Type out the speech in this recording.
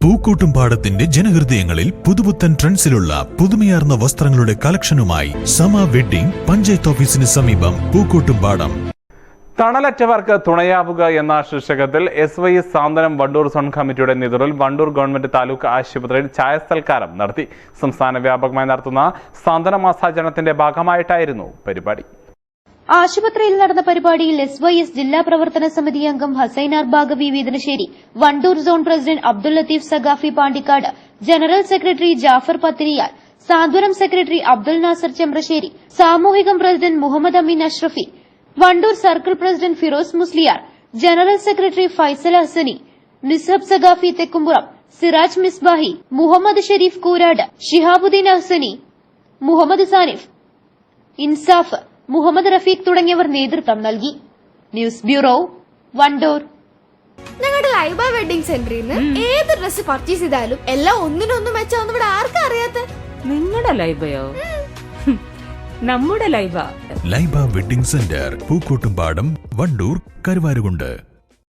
പൂക്കോട്ടുംപാടത്തിന്റെ ജനഹൃദയങ്ങളിൽ പുതുപുത്തൻ ട്രെൻഡ്സിലുള്ള പുതുമയാർന്ന വസ്ത്രങ്ങളുടെ കളക്ഷനുമായി സമ വെഡ്ഡിംഗ് പഞ്ചായത്ത് ഓഫീസിന് സമീപം പൂക്കൂട്ടും പാടം. തണലറ്റവർക്ക് തുണയാവുക എന്ന ശീർഷകത്തിൽ S Y S Santhwanam Wandoor zone കമ്മിറ്റിയുടെ നേതൃത്വത്തിൽ വണ്ടൂർ ഗവൺമെന്റ് താലൂക്ക് ആശുപത്രിയിൽ ചായസൽക്കാരം നടത്തി. സംസ്ഥാന വ്യാപകമായി നടത്തുന്ന സാന്ത്വന മാസാചരണത്തിന്റെ ഭാഗമായിട്ടായിരുന്നു പരിപാടി. ആശുപത്രിയിൽ നടന്ന പരിപാടിയിൽ എസ് വൈ എസ് ജില്ലാ പ്രവർത്തന സമിതി അംഗം Hasainar Baqavi Veethanasseri Wandoor zone president Abdul Latheef Saqafi Pandikkad general secretary Jafar Pathiriyal Santhwanam secretary Abdul Nasar Chembrasseri സാമൂഹികം president Muhammad Ameen Ashrafi Wandoor circle president Firoz Musliyar general secretary Faisal Hasani Nisab Saqafi Thekkumpuram Siraj Misbahi Muhammad Shareef Koorad Shihabuddeen Hasani Muhammad Sanif. Insaf. Muhammad Rafeeq തുടങ്ങിയവർ നേതൃത്വം നൽകി. News bureau Wandoor. ഞങ്ങളുടെ Laiba wedding സെന്ററിൽ നിന്ന് ഏത് dress purchase ചെയ്താലും എല്ലാം ഒന്നിനൊന്നും മെച്ചമെന്ന് ഇവിടെ ആർക്കും അറിയാത്ത? നിങ്ങളുടെ ലൈബയോ നമ്മുടെ ലൈബ ലൈബ വെഡിംഗ് സെന്റർ പൂക്കോട്ടുംപാടം വണ്ടൂർ കരുവാരുകുണ്ട്.